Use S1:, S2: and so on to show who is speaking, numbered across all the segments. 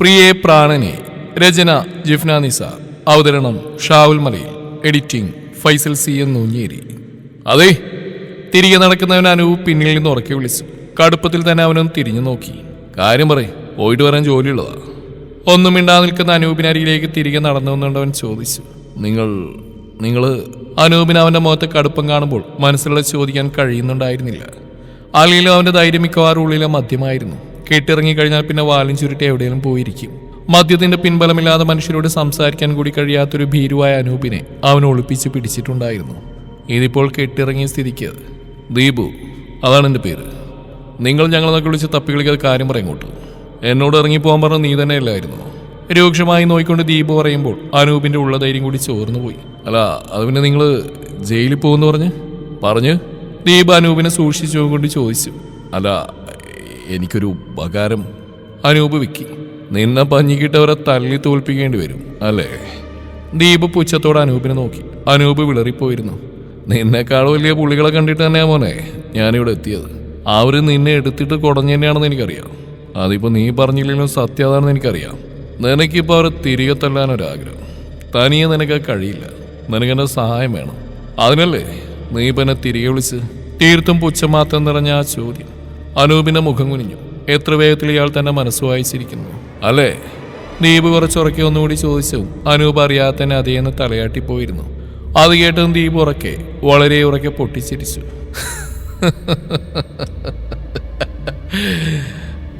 S1: പ്രിയേ പ്രാണനെ രചന ജിഫ്ന നിസാർ അവതരണം Shavul Malayil. Editing Faisal C N Noonjeri. അതെ തിരികെ നടക്കുന്നവൻ അനൂപ് പിന്നിൽ നിന്ന് ഉറക്കി വിളിച്ചു. കടുപ്പത്തിൽ തന്നെ അവനൊന്ന് തിരിഞ്ഞു നോക്കി. കാര്യം പറയും പോയിട്ട് വരാൻ ജോലിയുള്ളതാ. ഒന്നും മിണ്ടാതെ നിൽക്കുന്ന അനൂപിനരികിലേക്ക് തിരികെ നടന്നു വന്നുകൊണ്ടവൻ ചോദിച്ചു. നിങ്ങൾ നിങ്ങൾ അനൂപിന് അവന്റെ മുഖത്തെ കടുപ്പം കാണുമ്പോൾ മനസ്സിലുള്ള ചോദിക്കാൻ കഴിയുന്നുണ്ടായിരുന്നില്ല. അല്ലെങ്കിലും അവന്റെ ധൈര്യം മിക്കവാറും ഉള്ളിലെ മദ്യമായിരുന്നു കെട്ടിറങ്ങി കഴിഞ്ഞാൽ പിന്നെ വാലും ചുരുട്ടി എവിടെയെങ്കിലും പോയിരിക്കും. മദ്യത്തിന്റെ പിൻബലമില്ലാതെ മനുഷ്യരോട് സംസാരിക്കാൻ കൂടി കഴിയാത്തൊരു ഭീരുവായ അനൂപിനെ അവൻ ഒളിപ്പിച്ച് പിടിച്ചിട്ടുണ്ടായിരുന്നു. ഇതിപ്പോൾ കെട്ടിറങ്ങിയ സ്ഥിതിക്ക്. ദീപു അതാണ് എന്റെ പേര്. നിങ്ങൾ ഞങ്ങളെന്നൊക്കെ വിളിച്ച് തപ്പികളിക്കാതെ കാര്യം പറയും കൂട്ടു എന്നോട് ഇറങ്ങിപ്പോകാൻ പറഞ്ഞ നീ തന്നെ അല്ലായിരുന്നു? രൂക്ഷമായി നോയിക്കൊണ്ട് ദീപു പറയുമ്പോൾ അനൂപിന്റെ ഉള്ള ധൈര്യം കൂടി ചോർന്നു പോയി. അല്ല അത് പിന്നെ നിങ്ങൾ ജയിലിൽ പോകുമെന്ന് പറഞ്ഞ്? പറഞ്ഞ്? ദീപ് അനൂപിനെ സൂക്ഷിച്ചു കൊണ്ട് ചോദിച്ചു. അല്ല എനിക്കൊരു ഉപകാരം അനൂപ് വിക്കി നിന്നെ പഞ്ഞിക്കിട്ടവരെ തല്ലി തോൽപ്പിക്കേണ്ടി വരും അല്ലേ? ദീപ് പുച്ഛത്തോടെ അനൂപിനെ നോക്കി. അനൂപ് വിളറിപ്പോയിരുന്നു. നിന്നെക്കാളും വലിയ പുള്ളികളെ കണ്ടിട്ട് തന്നെയാ മോനെ ഞാനിവിടെ എത്തിയത്. അവർ നിന്നെ എടുത്തിട്ട് കുടഞ്ഞു തന്നെയാണെന്ന് എനിക്കറിയാം. അതിപ്പോൾ നീ പറഞ്ഞില്ലെങ്കിലും സത്യതാണെന്ന് എനിക്കറിയാം. നിനക്കിപ്പോൾ അവരെ തിരികെ തല്ലാനൊരാഗ്രഹം. തനിയെ നിനക്ക് കഴിയില്ല. നിനക്കെന്റെ സഹായം വേണം. അതിനല്ലേ നീ ഇപ്പം എന്നെ തിരികെ വിളിച്ച് തീർത്തും പുച്ഛമാത്രം നിറഞ്ഞ ആ ചോദ്യം. അനൂപിന്റെ മുഖം കുനിഞ്ഞു. എത്ര വേഗത്തിൽ ഇയാൾ തന്നെ മനസ്സു വായിച്ചിരിക്കുന്നു. അല്ലേ? ദീപ് കുറച്ചുറക്കെ ഒന്നുകൂടി ചോദിച്ചു. അനൂപ് അറിയാതെ തന്നെ അതേന്ന് തലയാട്ടിപ്പോയിരുന്നു അത് കേട്ടതും ദീപ് ഉറക്കെ വളരെ ഉറക്കെ പൊട്ടിച്ചിരിച്ചു.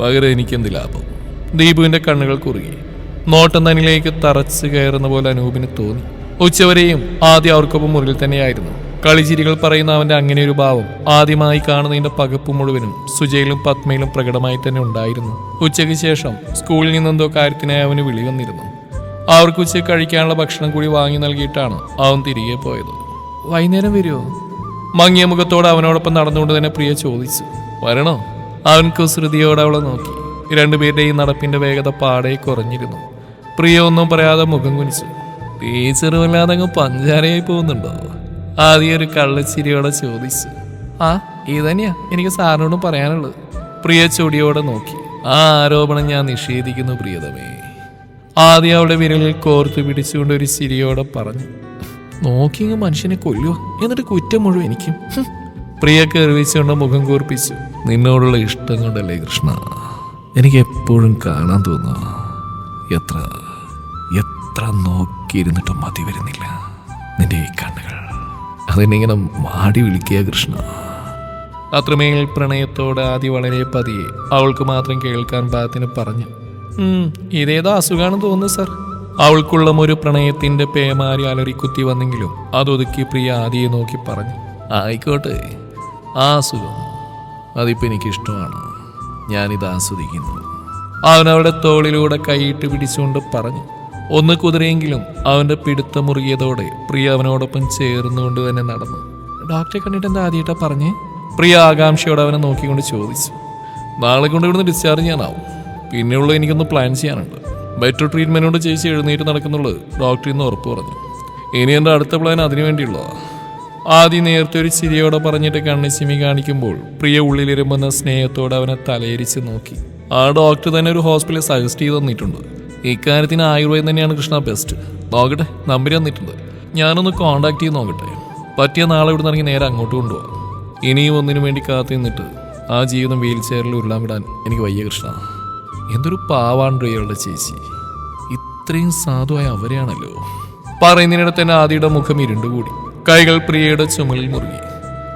S1: പകരം എനിക്കെന്ത് ലാഭം? ദീപുവിന്റെ കണ്ണുകൾ കുറുകി. നോട്ടം തന്നിലേക്ക് തറച്ച് കയറുന്ന പോലെ അനൂപിന് തോന്നി. ഉച്ചവരെയും ആദ്യം അവർക്കൊപ്പം മുറിയിൽ തന്നെയായിരുന്നു. കളിച്ചിരികൾ പറയുന്ന അവന്റെ അങ്ങനെ ഒരു ഭാവം ആദ്യമായി കാണുന്നതിന്റെ പകപ്പ് മുഴുവനും സുജയിലും പത്മയിലും പ്രകടമായി തന്നെ ഉണ്ടായിരുന്നു. ഉച്ചയ്ക്ക് ശേഷം സ്കൂളിൽ നിന്നെന്തോ കാര്യത്തിനായി അവന് വിളി വന്നിരുന്നു. അവർക്ക് ഉച്ചയ്ക്ക് കഴിക്കാനുള്ള ഭക്ഷണം കൂടി വാങ്ങി നൽകിയിട്ടാണ് അവൻ തിരികെ പോയത്. വൈകുന്നേരം വരുമോ മങ്ങിയ മുഖത്തോടെ അവനോടൊപ്പം നടന്നുകൊണ്ട് തന്നെ പ്രിയ ചോദിച്ചു. വരണോ? അവൻ കുസൃതിയോടെ അവളെ നോക്കി. രണ്ടുപേരുടെയും നടപ്പിന്റെ വേഗത പാടെ കുറഞ്ഞിരുന്നു. പ്രിയ ഒന്നും പറയാതെ മുഖം കുനിച്ചു. ടീച്ചർ വല്ലാതെ അങ്ങ് പഞ്ചാരയായി പോകുന്നുണ്ടോ? ആദ്യം ഒരു കള്ളച്ചിരിയോടെ ചോദിച്ചു. ആ ഇതന്നെയാ എനിക്ക് സാറിനോട് പറയാനുള്ളത്. പ്രിയ ചൊടിയോടെ നോക്കി. ആ ആരോപണം ഞാൻ നിഷേധിക്കുന്നു പ്രിയതമേ. ആദ്യം അവളുടെ വിരലിൽ കോർത്തു പിടിച്ചുകൊണ്ട് ഒരു ചിരിയോടെ പറഞ്ഞു. നോക്കിങ്ങ് മനുഷ്യനെ കൊല്ലുക എന്നിട്ട് കുറ്റം മുഴുവൻ എനിക്കും. പ്രിയ കരുവിച്ചുകൊണ്ട് മുഖം കൂർപ്പിച്ചു. നിന്നോടുള്ള ഇഷ്ടം കൊണ്ടല്ലേ കൃഷ്ണ? എനിക്ക് എപ്പോഴും കാണാൻ തോന്നുക എത്ര എത്ര നോക്കിയിരുന്നിട്ടും മതി വരുന്നില്ല. നിന്റെ ഈ കണ്ണുകൾ അതെന്നിങ്ങനെ മാടി വിളിക്കുക കൃഷ്ണ. അത്രമേൽ പ്രണയത്തോടെ ആദ്യം വളരെ പതിയെ അവൾക്ക് മാത്രം കേൾക്കാൻ പാകത്തിന് പറഞ്ഞു. "ഉം, ഇതേതോ അസുഖാണെന്ന് തോന്നുന്നു സർ. അവൾക്കുള്ള ഒരു പ്രണയത്തിന്റെ പേമാരി അലറിക്കുത്തി വന്നെങ്കിലും അതൊതുക്കി പ്രിയ ആദിയെ നോക്കി പറഞ്ഞു. ആയിക്കോട്ടെ ആ അസുഖം അതിപ്പോ എനിക്കിഷ്ടമാണ്. ഞാനിത് ആസ്വദിക്കുന്നു. അവൻ അവളുടെ തോളിലൂടെ കൈയിട്ട് പിടിച്ചുകൊണ്ട് പറഞ്ഞു. ഒന്ന് കുതിരയെങ്കിലും അവന്റെ പിടുത്തം മുറുകിയതോടെ പ്രിയ അവനോടൊപ്പം ചേർന്നുകൊണ്ട് തന്നെ നടന്നു. ഡോക്ടറെ കണ്ടിട്ട് എന്താ ആദ്യമായിട്ടാ പറഞ്ഞേ? പ്രിയ ആകാംക്ഷയോടെ അവനെ നോക്കിക്കൊണ്ട് ചോദിച്ചു. നാളെ കൊണ്ട് ഇവിടുന്ന് ഡിസ്ചാർജ് ചെയ്യാനാവും. പിന്നെയുള്ള എനിക്കൊന്ന് പ്ലാൻ ചെയ്യാനുണ്ട്. ബെറ്റർ ട്രീറ്റ്മെന്റോട് ചേച്ചി എഴുന്നേറ്റ് നടക്കുന്നുള്ളത് ഡോക്ടർ ഇന്ന് ഉറപ്പ് പറഞ്ഞു. ഇനി എന്റെ അടുത്ത പ്ലാൻ അതിനു വേണ്ടിയുള്ളതാണ് ആദ്യം നേരത്തെ ഒരു ചിരിയോടെ പറഞ്ഞിട്ട് കണ്ണിച്ചിമി കാണിക്കുമ്പോൾ പ്രിയ ഉള്ളിലിരുമ്പുന്ന സ്നേഹത്തോടെ അവനെ തലയിരിച്ച് നോക്കി. ആ ഡോക്ടർ തന്നെ ഒരു ഹോസ്പിറ്റൽ സജസ്റ്റ് ചെയ്ത് തന്നിട്ടുണ്ട്. ഇക്കാര്യത്തിന് ആയുർവേദം തന്നെയാണ് കൃഷ്ണ ബെസ്റ്റ് നോക്കട്ടെ നമ്പർ തന്നിട്ടുണ്ട്. ഞാനൊന്ന് കോണ്ടാക്ട് ചെയ്ത് നോക്കട്ടെ. പറ്റിയ നാളെ ഇവിടെ ഇറങ്ങി നേരെ അങ്ങോട്ട് കൊണ്ടുപോകാം. ഇനിയും ഒന്നിനു വേണ്ടി കാത്തു നിന്നിട്ട് ആ ജീവിതം വീൽ ചെയറിൽ ഉരുളാൻ വിടാൻ എനിക്ക് വയ്യ കൃഷ്ണ. എന്തൊരു പാവാണ് ഇയാളുടെ ചേച്ചി. ഇത്രയും സാധുവായ അവരെയാണല്ലോ. പറയുന്നതിനിടെ തന്നെ ആദിയുടെ മുഖം ഇരുണ്ടുകൂടി. കൈകൾ പ്രിയയുടെ ചുമലിൽ മുറുകി.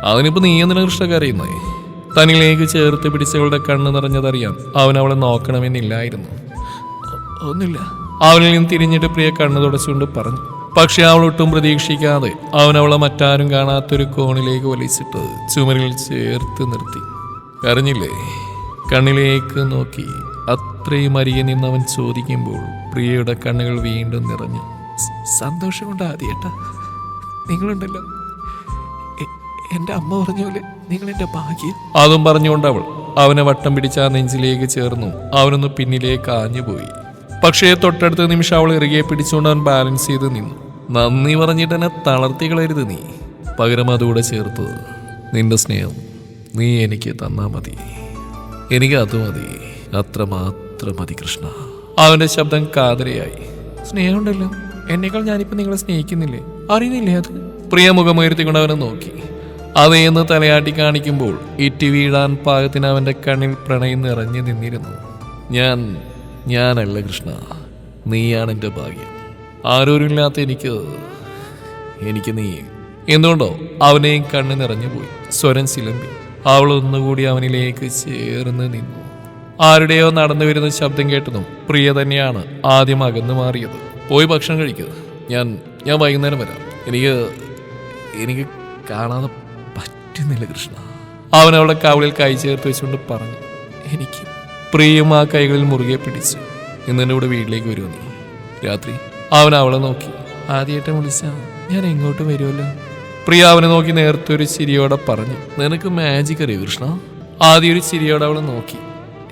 S1: അതിനിപ്പോ നീ എന്തിനാ കൃഷ്ണ കരയുന്നേ? തന്നിലേക്ക് ചേർത്ത് പിടിച്ചവളുടെ കണ്ണ് നിറഞ്ഞതറിയാൻ അവൻ അവളെ നോക്കണമെന്നില്ലായിരുന്നു. ഒന്നുമില്ല. അവനിൽ നിന്ന് തിരിഞ്ഞിട്ട് പ്രിയ കണ്ണു തുടച്ചുകൊണ്ട് പറഞ്ഞു. പക്ഷെ അവൾ ഒട്ടും പ്രതീക്ഷിക്കാതെ അവനവളെ മറ്റാരും കാണാത്തൊരു കോണിലേക്ക് വലിച്ചിട്ട് ചുമരിൽ ചേർത്ത് നിർത്തി. കരഞ്ഞില്ലേ കണ്ണിലേക്ക് നോക്കി. അത്രയും അരികെ നിന്നവൻ ചോദിക്കുമ്പോൾ പ്രിയയുടെ കണ്ണുകൾ വീണ്ടും നിറഞ്ഞു. "സ- സന്തോഷം കൊണ്ട് ആദ്യേട്ടാ. നിങ്ങളുണ്ടല്ലോ. എന്റെ അമ്മ പറഞ്ഞ പോലെ നിങ്ങൾ എന്റെ ഭാഗ്യം. അതും പറഞ്ഞുകൊണ്ട് അവൾ അവനെ വട്ടം പിടിച്ച നെഞ്ചിലേക്ക് ചേർന്നു. അവനൊന്ന് പിന്നിലേക്ക് ആഞ്ഞുപോയി. പക്ഷേ തൊട്ടടുത്ത നിമിഷം അവൾ ഇറുകെ പിടിച്ചുകൊണ്ട് അവൻ ബാലൻസ് ചെയ്ത് നിന്നു. നന്ദി പറഞ്ഞിട്ട് എന്നെ തളർത്തി കളയരുത് നീ. പകരം അതുകൂടെ ചേർത്തത് നിന്റെ സ്നേഹം നീ എനിക്ക് തന്നാ മതി. എനിക്ക് അത് മതി. അത്ര മാത്രം മതി കൃഷ്ണ. അവന്റെ ശബ്ദം കാതരയായി. സ്നേഹമുണ്ടല്ലോ. എന്നേക്കാൾ ഞാനിപ്പോ നിങ്ങളെ സ്നേഹിക്കുന്നില്ലേ? അറിയുന്നില്ലേ അത്? പ്രിയ മുഖമുയർത്തിക്കൊണ്ട് അവനെ നോക്കി. അതേന്ന് തലയാട്ടി കാണിക്കുമ്പോൾ ഇറ്റി വീഴാൻ പാകത്തിന് അവന്റെ കണ്ണിൽ പ്രണയം നിറഞ്ഞു നിന്നിരുന്നു. ഞാൻ ഞാനല്ല കൃഷ്ണ. നീയാണ് എന്റെ ഭാഗ്യം. ആരോരുമില്ലാത്ത എനിക്ക് എനിക്ക് നീ. എന്തുകൊണ്ടോ അവനെയും കണ്ണു നിറഞ്ഞു പോയി. സ്വരം സിലമ്പി. അവൾ ഒന്നുകൂടി അവനിലേക്ക് ചേർന്ന് നിന്നു. ആരുടെയോ നടന്നു വരുന്ന ശബ്ദം കേട്ടതും പ്രിയ തന്നെയാണ് ആദ്യം അകന്നു മാറിയത്. പോയി ഭക്ഷണം കഴിക്കുക ഞാൻ ഞാൻ വൈകുന്നേരം വരാം. എനിക്ക് എനിക്ക് കാണാതെ പറ്റുന്നില്ല കൃഷ്ണ. അവൻ അവളെ കവളിൽ കൈ ചേർത്ത് വെച്ചുകൊണ്ട് പറഞ്ഞു എനിക്ക് പ്രിയം ആ കൈകളിൽ മുറുകെ പിടിച്ചു ഇന്ന് എന്നെ കൂടെ വീട്ടിലേക്ക് വരുമോ നീ? രാത്രി. അവൻ അവളെ നോക്കി. ആദ്യമായിട്ട് വിളിച്ച. ഞാൻ എങ്ങോട്ട് വരുമല്ലോ പ്രിയ അവനെ നോക്കി നേരത്തെ ഒരു ചിരിയോടെ പറഞ്ഞു. നിനക്ക് മാജിക് അറിയോ കൃഷ്ണ? ആദ്യം ഒരു ചിരിയോടെ അവളെ നോക്കി.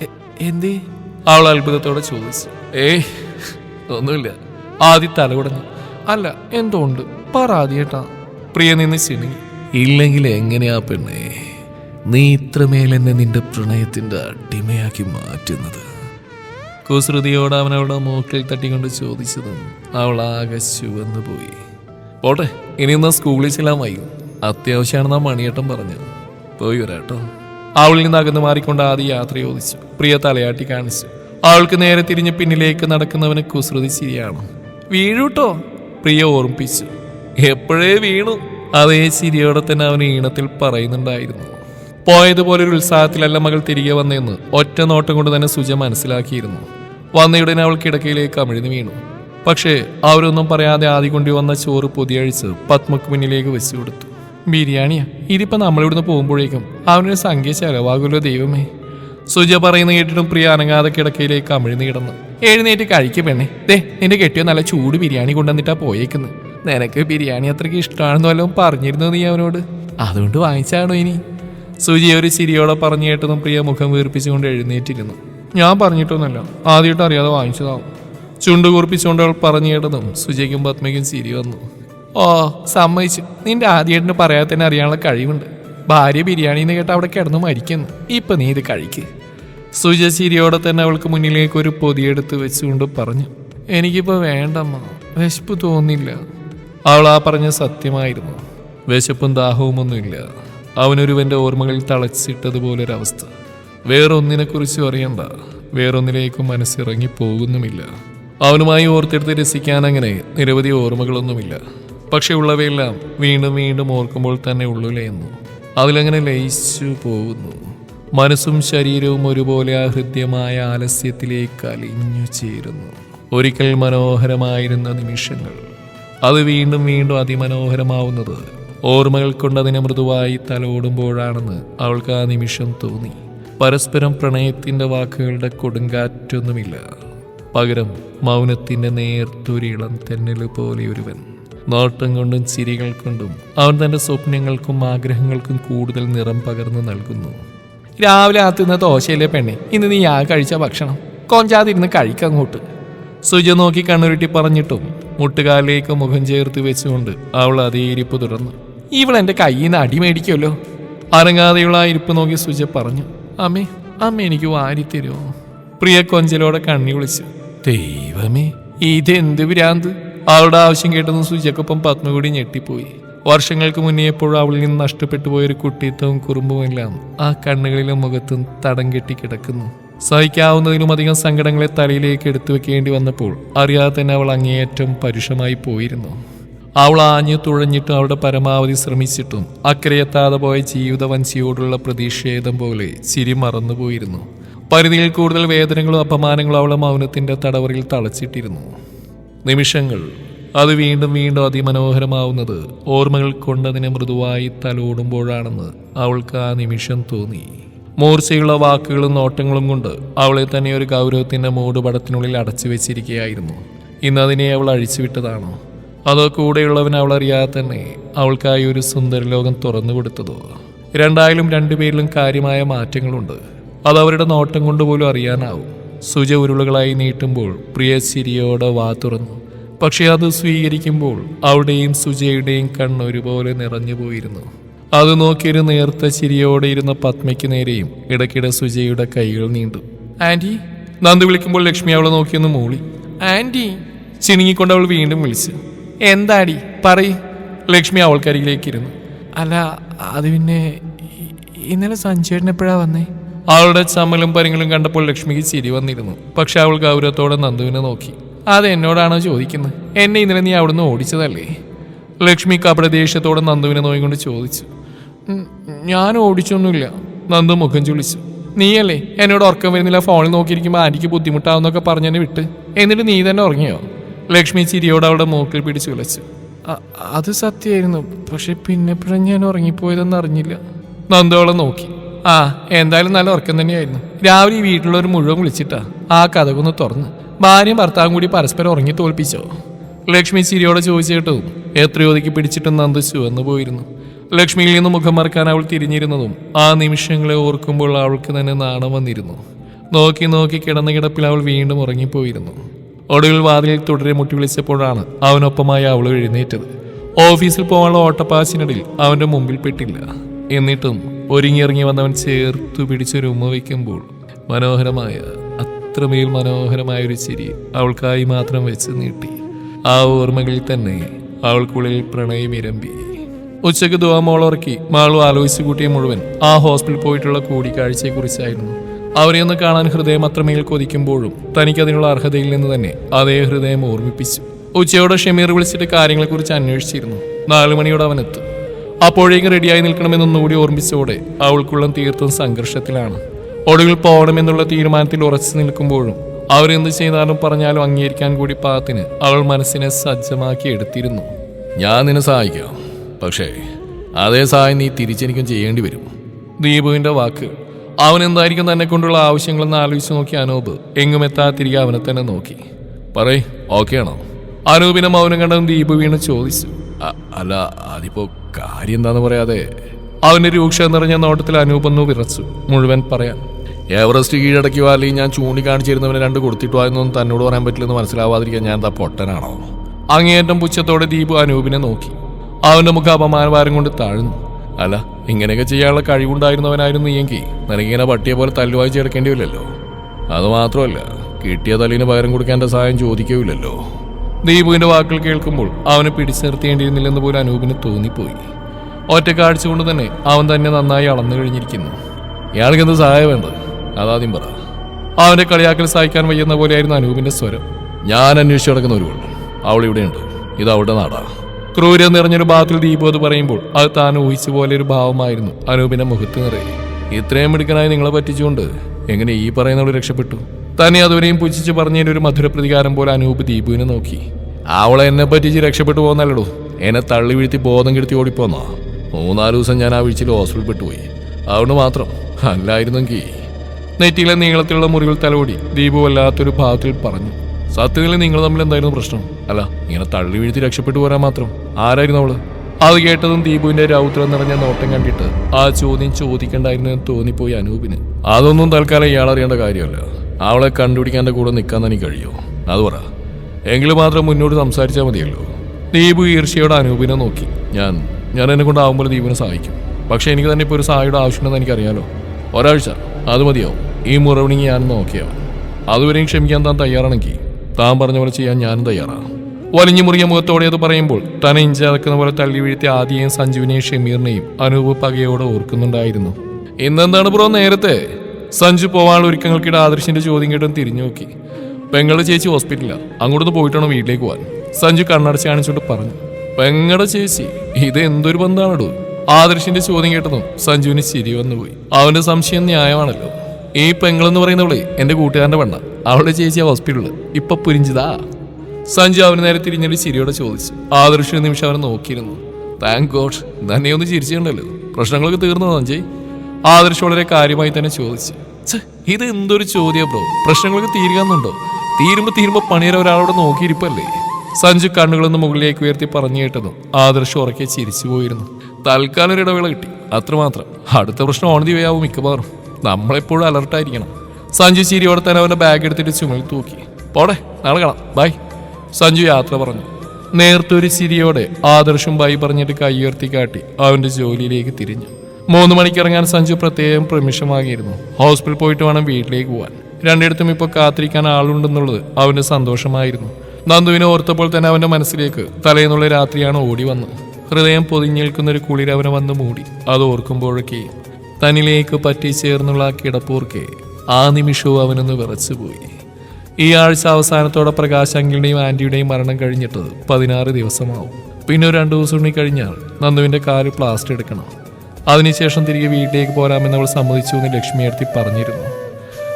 S1: "എ- എന്തേ? അവൾ അത്ഭുതത്തോടെ ചോദിച്ചു. ഏയ് ഒന്നുമില്ല. ആദ്യം തലകുടഞ്ഞു അല്ല എന്തോണ്ട് പറ ആദ്യേട്ടാ പ്രിയ നിന്ന് ചിണി ഇല്ലെങ്കിൽ എങ്ങനെയാ പെണ്ണേ? നീ ഇത്രമേൽ എന്നെ നിന്റെ പ്രണയത്തിന്റെ അടിമയാക്കി മാറ്റുന്നത്. കുസൃതിയോട് അവൻ മൂക്കിൽ തട്ടിക്കൊണ്ട് ചോദിച്ചതും അവൾ ആകെ ചുവന്നു പോയി. പോട്ടെ ഇനി ഒന്ന് സ്കൂളിൽ ചെല്ലാൻ വൈകും. അത്യാവശ്യമാണെന്നാ മണിയേട്ടൻ പറഞ്ഞു പോയി വരാട്ടോ. അവളിൽ നിന്ന് അകന്നു മാറിക്കൊണ്ട് ആദ്യ യാത്ര ചോദിച്ചു. പ്രിയ തലയാട്ടി കാണിച്ചു. അവൾക്ക് നേരെ തിരിഞ്ഞ് പിന്നിലേക്ക് നടക്കുന്നവന് കുസൃതി ചിരിയാണ്. വീഴൂട്ടോ? പ്രിയ ഓർമ്മിപ്പിച്ചു. എപ്പോഴേ വീണു? അതേ ചിരിയോടെ തന്നെ അവൻ ഈണത്തിൽ പറയുന്നുണ്ടായിരുന്നു. പോയതുപോലെ ഒരു ഉത്സാഹത്തിലല്ല മകൾ തിരികെ വന്നതെന്ന് ഒറ്റ നോട്ടം കൊണ്ട് തന്നെ സുജ മനസ്സിലാക്കിയിരുന്നു. വന്നയുടനെ അവൾ കിടക്കയിലേക്ക് അമിഴ്ന്നു വീണു. പക്ഷേ അവരൊന്നും പറയാതെ ആദ്യം കൊണ്ടുവന്ന ചോറ് പൊതിയഴിച്ച് പത്മക്ക് മുന്നിലേക്ക് വെച്ചു കൊടുത്തു. ബിരിയാണിയാ ഇതിപ്പോ നമ്മളിവിടുന്ന് പോകുമ്പോഴേക്കും അവനൊരു സംഖ്യ ചെലവാകുമല്ലോ ദൈവമേ. സുജ പറയുന്ന കേട്ടിട്ടും പ്രിയ അനങ്ങാതെ കിടക്കയിലേക്ക് അമിഴ്ന്നു കിടന്നു. എഴുന്നേറ്റ് കഴിക്കും പെണ്ണെ. ദേ നിന്റെ കെട്ടിയോ നല്ല ചൂട് ബിരിയാണി കൊണ്ടുവന്നിട്ടാ പോയേക്കുന്നത് നിനക്ക് ബിരിയാണി അത്രയ്ക്ക് ഇഷ്ടമാണെന്ന് വല്ലതും പറഞ്ഞിരുന്നു നീ അവനോട്? അതുകൊണ്ട് വാങ്ങിച്ചാണോ ഇനി? സുജി ഒരു ചിരിയോടെ പറഞ്ഞു കേട്ടതും പ്രിയ മുഖം വീർപ്പിച്ചുകൊണ്ട് എഴുന്നേറ്റിരുന്നു. ഞാൻ പറഞ്ഞിട്ടൊന്നുമല്ല. ആദ്യമായിട്ട് അറിയാതെ വാങ്ങിച്ചതാവും. ചുണ്ടു കൂർപ്പിച്ചുകൊണ്ട് അവൾ പറഞ്ഞു കേട്ടതും സുജയ്ക്കും പത്മയ്ക്കും ചിരി വന്നു. ഓ സമ്മതിച്ചു. നിന്റെ ആദ്യമായിട്ട് പറയാതെ തന്നെ അറിയാനുള്ള കഴിവുണ്ട്. ഭാര്യ ബിരിയാണി എന്ന് കേട്ട് അവിടെ കിടന്നു മരിക്കുന്നു. ഇപ്പൊ നീ ഇത് കഴിക്ക്. സുജ ചിരിയോടെ തന്നെ അവൾക്ക് മുന്നിലേക്ക് ഒരു പൊതിയെടുത്ത് വെച്ചുകൊണ്ട് പറഞ്ഞു. എനിക്കിപ്പോ വേണ്ടമ്മ. വിശപ്പ് തോന്നില്ല. അവൾ ആ പറഞ്ഞ സത്യമായിരുന്നു. വിശപ്പും ദാഹവും ഒന്നുമില്ല അവനൊരുവന്റെ ഓർമ്മകളിൽ തളച്ചിട്ടതുപോലൊരവസ്ഥ. വേറൊന്നിനെക്കുറിച്ചും അറിയണ്ട. വേറൊന്നിലേക്കും മനസ്സിറങ്ങി പോകുന്നുമില്ല അവനുമായി ഓർത്തെടുത്ത് രസിക്കാൻ അങ്ങനെ നിരവധി ഓർമ്മകളൊന്നുമില്ല. പക്ഷെ ഉള്ളവയെല്ലാം വീണ്ടും വീണ്ടും ഓർക്കുമ്പോൾ തന്നെ ഉള്ളുലയുന്നു അതിലങ്ങനെ ലയിച്ചു പോകുന്നു. മനസ്സും ശരീരവും ഒരുപോലെ ആ ഹൃദ്യമായ ആലസ്യത്തിലേക്ക് അലിഞ്ഞു ചേരുന്നു. ഒരിക്കൽ മനോഹരമായിരുന്ന നിമിഷങ്ങൾ. അത് വീണ്ടും വീണ്ടും അതിമനോഹരമാവുന്നത് ഓർമ്മകൾ കൊണ്ടതിനെ മൃദുവായി തലോടുമ്പോഴാണെന്ന് അവൾക്ക് ആ നിമിഷം തോന്നി. പരസ്പരം പ്രണയത്തിന്റെ വാക്കുകളുടെ കൊടുങ്കാറ്റൊന്നുമില്ല. പകരം മൗനത്തിന്റെ നേർത്തൊരിളം തെന്നൽ പോലെ ഒരുവൻ. നോട്ടം കൊണ്ടും ചിരികൾ കൊണ്ടും അവൻ തന്റെ സ്വപ്നങ്ങൾക്കും ആഗ്രഹങ്ങൾക്കും കൂടുതൽ നിറം പകർന്നു നൽകുന്നു. രാവിലെ ആത്തുന്ന ദോശയിലെ പെണ്ണെ ഇന്ന് നീ ആ കഴിച്ച ഭക്ഷണം. കൊഞ്ചാതിരുന്ന് കഴിക്കങ്ങോട്ട്. സുജ നോക്കി കണ്ണുരുട്ടി പറഞ്ഞിട്ടും മുട്ടുകാലിലേക്ക് മുഖം ചേർത്ത് വെച്ചുകൊണ്ട് അവൾ അതേ ഇരിപ്പ് തുടർന്നു. ഇവൾ എന്റെ കയ്യിൽ നിന്ന് അടിമേടിക്കുമല്ലോ അനങ്ങാതെയുള്ള ആ ഇരിപ്പ് നോക്കി സുജ പറഞ്ഞു അമ്മേ അമ്മ എനിക്ക് വാരി തരുമോ പ്രിയ കൊഞ്ചലോടെ കണ്ണി വിളിച്ചു ദൈവമേ ഇതെന്ത് വിരാന്ത് അവളുടെ ആവശ്യം കേട്ടതും സുജക്കൊപ്പം പത്മകൂടി ഞെട്ടിപ്പോയി. വർഷങ്ങൾക്ക് മുന്നേ എപ്പോഴും അവളിൽ നിന്ന് നഷ്ടപ്പെട്ടു പോയൊരു കുട്ടിത്വവും കുറുമ്പുമെല്ലാം ആ കണ്ണുകളിലും മുഖത്തും തടം കെട്ടി കിടക്കുന്നു. സഹിക്കാവുന്നതിലും അധികം സങ്കടങ്ങളെ തലയിലേക്ക് എടുത്തു വെക്കേണ്ടി വന്നപ്പോൾ അറിയാതെ തന്നെ അവൾ അങ്ങേയറ്റം പരുഷമായി പോയിരുന്നു. അവൾ ആഞ്ഞു തുഴഞ്ഞിട്ടും അവളുടെ പരമാവധി ശ്രമിച്ചിട്ടും അക്കരയെത്താതെ പോയ ജീവിതവഞ്ചിയോടുള്ള പ്രതിഷേധം പോലെ ചിരി മറന്നുപോയിരുന്നു. പരിധിയിൽ കൂടുതൽ വേദനകളും അപമാനങ്ങളും അവളെ മൗനത്തിന്റെ തടവറയിൽ തളച്ചിട്ടിരുന്നു. നിമിഷങ്ങൾ അത് വീണ്ടും വീണ്ടും അതിമനോഹരമാവുന്നത് ഓർമ്മകൾ കൊണ്ടതിനെ മൃദുവായി തലോടുമ്പോഴാണെന്ന് അവൾക്ക് ആ നിമിഷം തോന്നി. മൂർച്ചയുള്ള വാക്കുകളും നോട്ടങ്ങളും കൊണ്ട് അവളെ തന്നെ ഒരു ഗൗരവത്തിന്റെ മൂടുപടത്തിനുള്ളിൽ അടച്ചു വെച്ചിരിക്കുകയായിരുന്നു ഇന്ന് അതിനെ അവൾ അഴിച്ചുവിട്ടതാണോ? അതോ കൂടെയുള്ളവൻ അവൾ അറിയാതെ തന്നെ അവൾക്കായി ഒരു സുന്ദര ലോകം തുറന്നു കൊടുത്തതോ? രണ്ടായാലും രണ്ടുപേരിലും കാര്യമായ മാറ്റങ്ങളുണ്ട്. അത് അവരുടെ നോട്ടം കൊണ്ടുപോലും അറിയാനാവും. സുജ ഉരുളുകളായി നീട്ടുമ്പോൾ പ്രിയ ചിരിയോടെ വാ തുറന്നു. പക്ഷെ അത് സ്വീകരിക്കുമ്പോൾ അവിടെയും സുജയുടെയും കണ്ണൊരുപോലെ നിറഞ്ഞു പോയിരുന്നു. അത് നോക്കിയൊരു നേർത്ത ചിരിയോടെ ഇരുന്ന പത്മയ്ക്ക് നേരെയും ഇടയ്ക്കിടെ സുജയുടെ കൈകൾ നീണ്ടു. ആന്റി? നന്ദി വിളിക്കുമ്പോൾ ലക്ഷ്മി അവളെ നോക്കിയൊന്ന് മൂളി. ആന്റി? ചിണുങ്ങിക്കൊണ്ട് അവൾ വീണ്ടും വിളിച്ചു. എന്താടി? പറ ലക്ഷ്മി അവൾക്കരികിലേക്ക് ഇരുന്നു അല്ല അത് പിന്നെ ഇന്നലെ സഞ്ജുവേട്ടൻ എപ്പോഴാ വന്നേ? അവളുടെ ചമ്മലും പരിങ്ങളും കണ്ടപ്പോൾ ലക്ഷ്മിക്ക് ചിരി വന്നിരുന്നു. പക്ഷെ അവൾ ഗൗരവത്തോടെ നന്ദുവിനെ നോക്കി. അത് എന്നോടാണോ ചോദിക്കുന്നത് എന്നെ ഇന്നലെ നീ അവിടുന്ന് ഓടിച്ചതല്ലേ? ലക്ഷ്മി കപട ദേഷ്യത്തോടെ നന്ദുവിനെ നോയിക്കൊണ്ട് ചോദിച്ചു. ഞാൻ ഓടിച്ചൊന്നുമില്ല നന്ദു മുഖം ചുളിച്ചു. നീയല്ലേ? എന്നോട് ഉറക്കം വരുന്നില്ല. ഫോണിൽ നോക്കിയിരിക്കുമ്പോൾ ആനിക്ക് ബുദ്ധിമുട്ടാവുന്നൊക്കെ പറഞ്ഞെന്നെ വിട്ട്. എന്നിട്ട് നീ തന്നെ ഉറങ്ങിയോ? ലക്ഷ്മി ചിരിയോട് അവളുടെ മൂക്കിൽ പിടിച്ചു വിളിച്ചു. "അ- അത് സത്യമായിരുന്നു. പക്ഷെ പിന്നെ ഞാൻ ഉറങ്ങിപ്പോയതെന്ന് അറിഞ്ഞില്ല. നന്ദു അവളെ നോക്കി. ആ എന്തായാലും നല്ല ഉറക്കം തന്നെയായിരുന്നു. രാവിലെ ഈ വീട്ടിലുള്ളവർ മുഴുവൻ വിളിച്ചിട്ടാ ആ കഥകൊന്ന് തുറന്ന് ഭാര്യയും ഭർത്താവും കൂടി പരസ്പരം ഉറങ്ങി തോൽപ്പിച്ചോ. ലക്ഷ്മി ചിരിയോടെ ചോദിച്ചു കേട്ടതും എത്രയോ ഒതുക്കി പിടിച്ചിട്ടും നന്ദു ചുവന്നു പോയിരുന്നു. ലക്ഷ്മിയിൽ നിന്ന് മുഖം മറക്കാൻ അവൾ തിരിഞ്ഞിരുന്നതും ആ നിമിഷങ്ങളെ ഓർക്കുമ്പോൾ അവൾക്ക് തന്നെ നാണം വന്നിരുന്നു. നോക്കി നോക്കി കിടന്ന കിടപ്പിൽ അവൾ വീണ്ടും ഉറങ്ങിപ്പോയിരുന്നു. ഒടുവിൽ വാതിലിൽ തുടരെ മുട്ടി വിളിച്ചപ്പോഴാണ് അവനൊപ്പമായി അവൾ എഴുന്നേറ്റത്. ഓഫീസിൽ പോകാനുള്ള ഓട്ടപ്പാച്ചിനിടയിൽ അവന്റെ മുമ്പിൽ പെട്ടില്ല. എന്നിട്ടും ഒരുങ്ങിയിറങ്ങി വന്നവൻ ചേർത്തു പിടിച്ചൊരു ഉമ്മ വയ്ക്കുമ്പോൾ മനോഹരമായ അത്രമേൽ മനോഹരമായ ഒരു ചിരി അവൾക്കായി മാത്രം വെച്ച് നീട്ടി. ആ ഓർമ്മകളിൽ തന്നെ അവൾക്കുള്ളിൽ പ്രണയം ഇരമ്പി. ഉച്ചയ്ക്ക് ദുവാമോളുറക്കി മാളു ആലോചിച്ചു കൂട്ടിയ മുഴുവൻ ആ ഹോസ്പിറ്റലിൽ പോയിട്ടുള്ള കൂടിക്കാഴ്ചയെക്കുറിച്ചായിരുന്നു അവരെ ഒന്ന് കാണാൻ ഹൃദയം അത്രമേൽ കൊതിക്കുമ്പോഴും തനിക്കതിനുള്ള അർഹതയിൽ നിന്ന് തന്നെ അതേ ഹൃദയം ഓർമ്മിപ്പിച്ചു. ഉച്ചയോടെ ഷമീർ വിളിച്ചിട്ട് കാര്യങ്ങളെക്കുറിച്ച് അന്വേഷിച്ചിരുന്നു. നാലു മണിയോടെ അവൻ എത്തും. അപ്പോഴേക്കും റെഡിയായി നിൽക്കണമെന്നൊന്നുകൂടി ഓർമ്മിച്ചോടെ അവൾക്കുള്ള തീർത്തും സംഘർഷത്തിലാണ്. ഒടുവിൽ പോകണമെന്നുള്ള തീരുമാനത്തിൽ ഉറച്ചു നിൽക്കുമ്പോഴും അവരെന്ത് ചെയ്താലും പറഞ്ഞാലും അംഗീകരിക്കാൻ കൂടി പാത്തിന് അവൾ മനസ്സിനെ സജ്ജമാക്കി എടുത്തിരുന്നു.
S2: ഞാൻ നിന്നെ സഹായിക്കാം. പക്ഷേ അതേ സഹായം നീ തിരിച്ചെനിക്കും ചെയ്യേണ്ടി വരും.
S1: ദീപുവിന്റെ വാക്ക് അവൻ എന്തായിരിക്കും തന്നെ കൊണ്ടുള്ള ആവശ്യങ്ങളെന്ന് ആലോചിച്ച് നോക്കി അനൂപ്. എങ്ങും എത്താതിരികെ അവനെ തന്നെ നോക്കി.
S2: പറയ് ആണോ?
S1: അനൂപിനെ മൗനം കണ്ടതും ദീപ് വീണ് ചോദിച്ചു.
S2: അല്ല അതിപ്പോ കാര്യം എന്താന്ന് പറയാതെ.
S1: അവന്റെ രൂക്ഷ നിറഞ്ഞ നോട്ടത്തിൽ അനൂപൊന്നു വിറച്ചു. മുഴുവൻ പറയാൻ.
S2: എവറസ്റ്റ് കീഴടക്കി അല്ലെങ്കിൽ ഞാൻ ചൂണ്ടിക്കാണിച്ചിരുന്നവനെ രണ്ട് കൊടുത്തിട്ടു എന്നൊന്നും തന്നോട് പറയാൻ പറ്റില്ലെന്ന് മനസ്സിലാവാതിരിക്കാൻ ഞാൻ എന്താ പൊട്ടനാണോ?
S1: അങ്ങേയറ്റം പുച്ഛത്തോടെ ദീപു അനൂപിനെ നോക്കി. അവന്റെ മുഖം അപമാനഭാരം കൊണ്ട് താഴ്ന്നു.
S2: അല്ല ഇങ്ങനെയൊക്കെ ചെയ്യാനുള്ള കഴിവുണ്ടായിരുന്നവനായിരുന്നു നീയെങ്കിൽ. നിനക്കിങ്ങനെ പട്ടിയെ പോലെ തല്ലുവായി ചേർക്കേണ്ടി വരില്ലല്ലോ അത് മാത്രമല്ല കിട്ടിയ തല്ലിന് പകരം കൊടുക്കാൻ സഹായം ചോദിക്കൂലല്ലോ
S1: ദീപുവിന്റെ വാക്കുകൾ കേൾക്കുമ്പോൾ അവനെ പിടിച്ചു നിർത്തേണ്ടിയിരുന്നില്ലെന്ന് പോലും അനൂപിന് തോന്നിപ്പോയി. ഒറ്റ കാഴ്ച കൊണ്ട് തന്നെ അവൻ തന്നെ നന്നായി അളന്നു കഴിഞ്ഞിരിക്കുന്നു.
S2: ഇയാൾക്ക് എന്ത് സഹായം വേണ്ടത്? അതാദ്യം പറ.
S1: അവന്റെ കളിയാക്കൽ സഹായിക്കാൻ വയ്യുന്ന പോലെയായിരുന്നു അനൂപിന്റെ സ്വരം.
S2: ഞാൻ അന്വേഷിച്ചു കിടക്കുന്ന ഒരു പെണ്ണ് അവൾ ഇവിടെയുണ്ട്. ഇത് അവളുടെ നാടാ.
S1: ക്രൂര നിറഞ്ഞൊരു ഭാവത്തിൽ ദീപു അത് പറയുമ്പോൾ അത് താൻ ഊഹിച്ച പോലെ ഒരു ഭാവമായിരുന്നു. അനൂപിനെ മുഖത്ത് നിറയെ. ഇത്രയും മിടുക്കനായി നിങ്ങളെ പറ്റിച്ചുകൊണ്ട് എങ്ങനെ ഈ പറയുന്നവൾ രക്ഷപ്പെട്ടു? തന്നെ അതുവരെയും പുച്ഛിച്ച് പറഞ്ഞതിന്റെ ഒരു മധുര പ്രതികാരം പോലെ അനൂപ് ദീപുവിനെ നോക്കി.
S2: അവളെ എന്നെ പറ്റിച്ച് രക്ഷപ്പെട്ടു പോകുന്നല്ലോ എന്നെ തള്ളി വീഴ്ത്തി ബോധം കെടുത്തി ഓടിപ്പോന്നാ? മൂന്നാൽ ദിവസം ഞാൻ ആ വീഴ്ചയിൽ ഹോസ്പിറ്റലിൽ പെട്ടുപോയി. അതുകൊണ്ട് മാത്രം അല്ലായിരുന്നെങ്കിൽ.
S1: നെറ്റിയിലെ നീളത്തിലുള്ള മുറിവിൽ തലോടി ദീപു വല്ലാത്തൊരു ഭാവത്തിൽ പറഞ്ഞു. സത്യത്തിൽ നിങ്ങൾ തമ്മിൽ എന്തായിരുന്നു പ്രശ്നം?
S2: അല്ല ഇങ്ങനെ തള്ളി വീഴ്ത്തി രക്ഷപ്പെട്ടു പോരാൻ മാത്രം. ആരായിരുന്നു അവൾ?
S1: അത് കേട്ടതും ദീപുവിന്റെ രൗദ്രം നിറഞ്ഞ നോട്ടം കണ്ടിട്ട് ആ ചോദ്യം ചോദിക്കണ്ടായിരുന്നു എന്ന് തോന്നിപ്പോയി അനൂപിന്.
S2: അതൊന്നും തൽക്കാലം ഇയാൾ അറിയേണ്ട കാര്യമല്ല. അവളെ കണ്ടുപിടിക്കാൻ എന്റെ കൂടെ നിൽക്കാൻ തന്നെ കഴിയോ. അത് പറ. എങ്കിൽ മാത്രം മുന്നോട്ട് സംസാരിച്ചാൽ മതിയല്ലോ.
S1: ദീപു ഈർഷ്യയോടെ അനൂപിനെ നോക്കി.
S2: ഞാൻ ഞാൻ എന്നെ കൊണ്ടാവുമ്പോൾ ദീപിനെ സഹായിക്കും.
S1: പക്ഷെ എനിക്ക് തന്നെ ഇപ്പോൾ ഒരു സഹായിയുടെ ആവശ്യമുണ്ടെന്ന് എനിക്കറിയാലോ.
S2: ഒരാഴ്ച അത് മതിയാവും.
S1: ഈ മുറവിണിങ്ങി ഞാൻ നോക്കിയാവും അതുവരെയും ക്ഷമിക്കാൻ താൻ തയ്യാറാണെങ്കിൽ താൻ പറഞ്ഞ പോലെ ചെയ്യാൻ ഞാനും തയ്യാറാണ്. വലിഞ്ഞു മുറിയ മുഖത്തോടെ അത് പറയുമ്പോൾ തന്നെ ഇഞ്ചി അടക്കുന്ന പോലെ തള്ളി വീഴ്ത്തി ആദ്യം സഞ്ജുവിനെയും ഷമീറിനെയും അനൂപ് പകയോടെ ഓർക്കുന്നുണ്ടായിരുന്നു. ഇന്നെന്താണ് ബ്രോ നേരത്തെ? സഞ്ജു പോവാനുള്ള ഒരുക്കങ്ങൾക്കിടെ ആദർശിന്റെ ചോദ്യം കേട്ടും തിരിഞ്ഞു നോക്കി. പെങ്ങളുടെ ചേച്ചി ഹോസ്പിറ്റലിലാണ് അങ്ങോട്ടൊന്ന് പോയിട്ടാണ് വീട്ടിലേക്ക് പോകാൻ സഞ്ജു കണ്ണടച്ച് കാണിച്ചുകൊണ്ട് പറഞ്ഞു. പെങ്ങളുടെ ചേച്ചി ഇത് എന്തൊരു ബന്ധാണടോ? ആദർശിന്റെ ചോദ്യം കേട്ടതും സഞ്ജുവിന് ചിരി വന്നുപോയി. അവന്റെ സംശയം ന്യായമാണല്ലോ. ഈ പെങ്ങളെന്ന് പറയുന്നവളെ എന്റെ കൂട്ടുകാരന്റെ പെണ്ണ. അവളുടെ ചേച്ചി ഹോസ്പിറ്റലിൽ ഇപ്പൊ പുരിഞ്ചിതാ. സഞ്ജു അവന് നേരെ തിരിഞ്ഞൊരു ചിരിയോടെ ചോദിച്ചു. ആദർശ ദൃശ്യ നിമിഷം അവനെ നോക്കിയിരുന്നു. താങ്ക് ഗോഡ് തന്നെ ഒന്ന് ചിരിച്ചിട്ടുണ്ടല്ലോ. പ്രശ്നങ്ങളൊക്കെ തീർന്നോ സഞ്ജയ് ആദർശ് വളരെ കാര്യമായി തന്നെ ചോദിച്ചു. ഇത് എന്തൊരു ചോദ്യ ബ്രോ? പ്രശ്നങ്ങളൊക്കെ തീരുകയെന്നുണ്ടോ തീരുമ്പോ തീരുമ്പോ പണിയര ഒരാളോട് നോക്കിയിരിപ്പല്ലേ? സഞ്ജു കണ്ണുകളൊന്ന് മുകളിലേക്ക് ഉയർത്തി പറഞ്ഞു കേട്ടതും ആദർശ് ഉറക്കെ ചിരിച്ചു പോയിരുന്നു. തൽക്കാലം ഒരു ഇടവേള കിട്ടി. അത്രമാത്രം. അടുത്ത പ്രശ്നം ഓൺ ദി വേ മിക്കവാറും. നമ്മളെപ്പോഴും അലർട്ടായിരിക്കണം. സഞ്ജു ചിരിയോടെ തന്നെ അവന്റെ ബാഗ് എടുത്തിട്ട് ചുമൽ തൂക്കി. പോടെ നാളെ കാണാം. ബൈ. സഞ്ജു യാത്ര പറഞ്ഞു. നേർത്തൊരു ചിരിയോടെ ആദർശം ബൈ പറഞ്ഞിട്ട് കൈ ഉയർത്തി കാട്ടി അവന്റെ ജോലിയിലേക്ക് തിരിഞ്ഞു. മൂന്ന് മണിക്ക് ഇറങ്ങാൻ സഞ്ജു പ്രത്യേകം പ്രമിഷമാകിയിരുന്നു ഹോസ്പിറ്റൽ പോയിട്ട് വേണം വീട്ടിലേക്ക് പോകാൻ രണ്ടിടത്തും ഇപ്പോൾ കാത്തിരിക്കാൻ ആളുണ്ടെന്നുള്ളത് അവന്റെ സന്തോഷമായിരുന്നു. നന്ദുവിനെ ഓർത്തപ്പോൾ തന്നെ അവന്റെ മനസ്സിലേക്ക് തലേന്നുള്ള രാത്രിയാണ് ഓടി വന്നത്. ഹൃദയം പൊതിഞ്ഞേൽക്കുന്ന ഒരു കുളിർ അവനെ വന്ന് മൂടി. അത് ഓർക്കുമ്പോഴൊക്കെ തന്നിലേക്ക് പറ്റിച്ചേർന്നുള്ള ആ കിടപ്പൂർക്കെ ആ നിമിഷവും അവനൊന്ന് വിറച്ചുപോയി. ഈ ആഴ്ച അവസാനത്തോടെ പ്രകാശ് അങ്കിളുടെയും ആന്റിയുടെയും മരണം കഴിഞ്ഞിട്ട് പതിനാറ് ദിവസമാവും. പിന്നെ ഒരു രണ്ടു ദിവസം കൂടി കഴിഞ്ഞാൽ നന്ദുവിന്റെ കാൽ പ്ലാസ്റ്റർ എടുക്കണം. അതിനുശേഷം തിരികെ വീട്ടിലേക്ക് പോരാമെന്ന് അവൾ സമ്മതിച്ചു എന്ന് ലക്ഷ്മി അടുത്തി പറഞ്ഞിരുന്നു.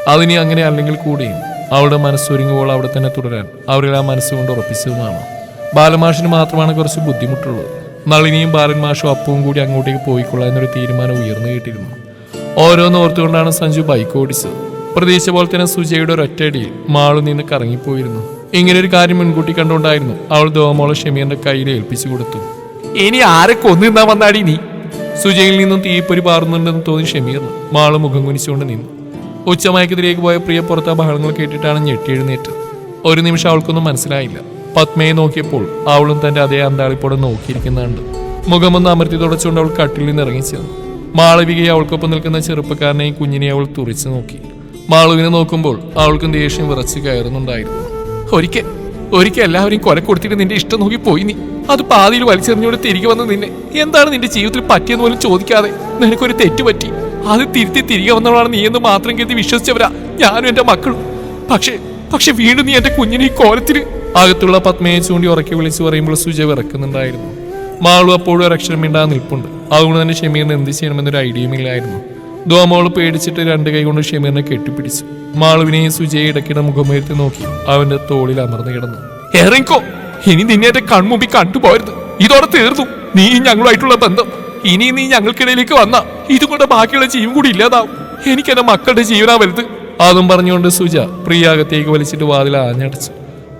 S1: അതിനി അങ്ങനെ അല്ലെങ്കിൽ കൂടിയും അവളുടെ മനസ്സൊരുങ്ങുമ്പോൾ അവിടെ തന്നെ തുടരാൻ അവരിൽ ആ മനസ്സുകൊണ്ട് ഉറപ്പിച്ചതുമാണ്. ബാലമാഷിന് മാത്രമാണ് കുറച്ച് ബുദ്ധിമുട്ടുള്ളത്. നളിനിയും ബാലന്മാഷും മാഷും അപ്പവും കൂടി അങ്ങോട്ടേക്ക് പോയിക്കൊള്ളാം എന്നൊരു തീരുമാനം ഉയർന്നു കേട്ടിരുന്നു. ഓരോന്ന് ഓർത്തുകൊണ്ടാണ് സഞ്ജു ബൈക്ക് ഓടിച്ചത്. പ്രതീക്ഷ പോലെ തന്നെ സുജയുടെ ഒരൊറ്റയടിയിൽ മാളു നിന്ന് കറങ്ങിപ്പോയിരുന്നു. ഇങ്ങനെ ഒരു കാര്യം മുൻകൂട്ടി കണ്ടുകൊണ്ടായിരുന്നു അവൾ ദോമോളെ ഷെമീറിന്റെ കയ്യിൽ ഏൽപ്പിച്ചു കൊടുത്തു. ഇനി ആരെ കൊന്നിന്നാ വന്നാടി നീ? സുജയിൽ നിന്നും തീപ്പൊരി പാറുന്നുണ്ടെന്ന് തോന്നി ഷെമീർ മാളു മുഖം കുനിച്ചുകൊണ്ട് നിന്നു. ഉച്ചമയക്കത്തിലേക്ക് പോയ പ്രിയ പുറത്ത ബഹളങ്ങൾ കേട്ടിട്ടാണ് ഞെട്ടി എഴുന്നേറ്റത്. ഒരു നിമിഷം അവൾക്കൊന്നും മനസ്സിലായില്ല. പത്മയെ നോക്കിയപ്പോൾ അവളും തന്റെ അതേ അന്താളിപ്പോടെ നോക്കിയിരിക്കുന്നുണ്ട്. മുഖമൊന്ന് അമർത്തി തുടച്ചുകൊണ്ട് അവൾ കട്ടിൽ നിന്ന് ഇറങ്ങിച്ചെന്നു. മാളവികയെ അവൾക്കൊപ്പം നിൽക്കുന്ന ചെറുപ്പക്കാരനെയും കുഞ്ഞിനെയും അവൾ തുറിച്ചു നോക്കി. മാളുവിനെ നോക്കുമ്പോൾ അവൾക്കും ദേഷ്യം വിറച്ച് കയറുന്നുണ്ടായിരുന്നു. ഒരിക്കൽ ഒരിക്കൽ എല്ലാവരെയും കൊല കൊടുത്തിട്ട് നിന്റെ ഇഷ്ടം നോക്കി പോയി നീ. അത് പാതിയിൽ വലിച്ചെറിഞ്ഞോട് തിരികെ വന്ന് നിന്നെ. എന്താണ് നിന്റെ ജീവിതത്തിൽ പറ്റിയെന്ന് പോലും ചോദിക്കാതെ? നിനക്കൊരു തെറ്റ് പറ്റി. അത് തിരുത്തി തിരികെ വന്നവളാണ് നീ എന്ന് മാത്രം കരുതി വിശ്വസിച്ചവരാ ഞാനും എന്റെ മക്കളും. പക്ഷേ പക്ഷെ വീണ്ടും നീ എന്റെ കുഞ്ഞിനെ ഈ കോലത്തിൽ അകത്തുള്ള പത്മയെ ചൂണ്ടി ഉറക്കി വിളിച്ചു പറയുമ്പോൾ സുജ വിറക്കുന്നുണ്ടായിരുന്നു. മാളു അപ്പോഴും ഒരു അക്ഷരം മിണ്ടാതെ നിൽപ്പുണ്ട്. അതുകൊണ്ട് തന്നെ ഷെമീറിന് എന്ത് ചെയ്യണമെന്നൊരു ഐഡിയയും ഇല്ലായിരുന്നു. ദോമോൾ പേടിച്ചിട്ട് രണ്ട് കൈ കൊണ്ട് ഷെമീറിനെ കെട്ടിപ്പിടിച്ചു. മാളുവിനെയും സുജയെ ഇടയ്ക്കിടെ മുഖമുയർത്തി നോക്കി. അവന്റെ തോളിൽ അമർന്നു കിടന്നു. ഇറങ്ങിക്കോ ഇനി നിന്നെ എന്റെ കൺമുമ്പിൽ കണ്ടുപോയത് ഇതോടെ തീർന്നു. നീ ഞങ്ങളുമായിട്ടുള്ള ബന്ധം. ഇനി നീ ഞങ്ങൾക്കിടയിലേക്ക് വന്ന ഇതുകൊണ്ട് ബാക്കിയുള്ള ജീവൻ കൂടി ഇല്ലാതാവും. എനിക്ക് എന്റെ മക്കളുടെ ജീവനാ വലുത്. അതും പറഞ്ഞുകൊണ്ട് സുജ പ്രിയാകത്തേക്ക് വലിച്ചിട്ട് വാതിൽ ആഞ്ഞടച്ചു.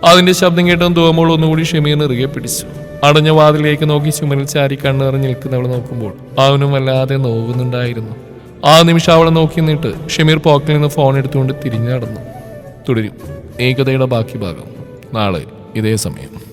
S1: അതിന്റെ ശബ്ദം കേട്ടും തോമോൾ ഒന്നുകൂടി ഷെമീറിന് ഇറുകെ പിടിച്ചു. അടഞ്ഞ വാതിലേക്ക് നോക്കി ചുമരിൽ ചാരി കണ്ണിറങ്ങി നിൽക്കുന്നവൾ നോക്കുമ്പോൾ അവനും വല്ലാതെ നോവുന്നുണ്ടായിരുന്നു. ആ നിമിഷം അവളെ നോക്കി നിന്നിട്ട് ഷമീർ പോക്കറ്റിൽ നിന്ന് ഫോൺ എടുത്തുകൊണ്ട് തിരിഞ്ഞു നടന്നു. തുടരും. ഏകതയുടെ ബാക്കി ഭാഗം. നാളെ ഇതേ സമയം.